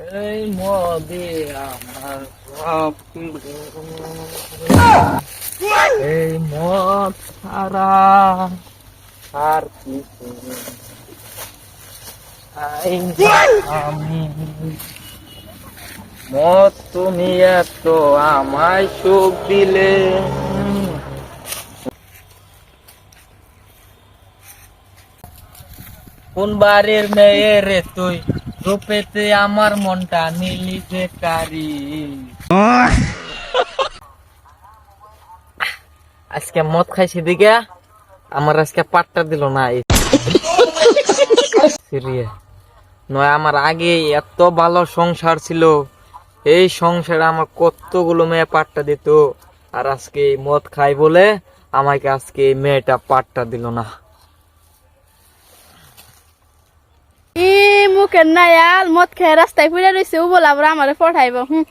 এই মদে আমার সব এই মদ ছাড়া আর কিছু আমি মদ তুমি এত আমায় সুখ দিলে। কোন বাড়ির মেয়ে রে তুই রূপেতে আমার মনটা নিলি বেকারি আজকে মদ খাইছি দিকে আমার আজকে পাট্টা দিল না নয়, আমার আগে এত ভালো সংসার ছিল, এই সংসারে আমার কতগুলো মেয়ে পাট্টা দিত, আর আজকে মদ খাই বলে আমাকে আজকে মেয়েটা পাট্টা দিল না। মুখের নায়াল মদ খেয়ে রাস্তায় ফিরে রয়েছে ও বলে আবার আমার পঠাইব হুম।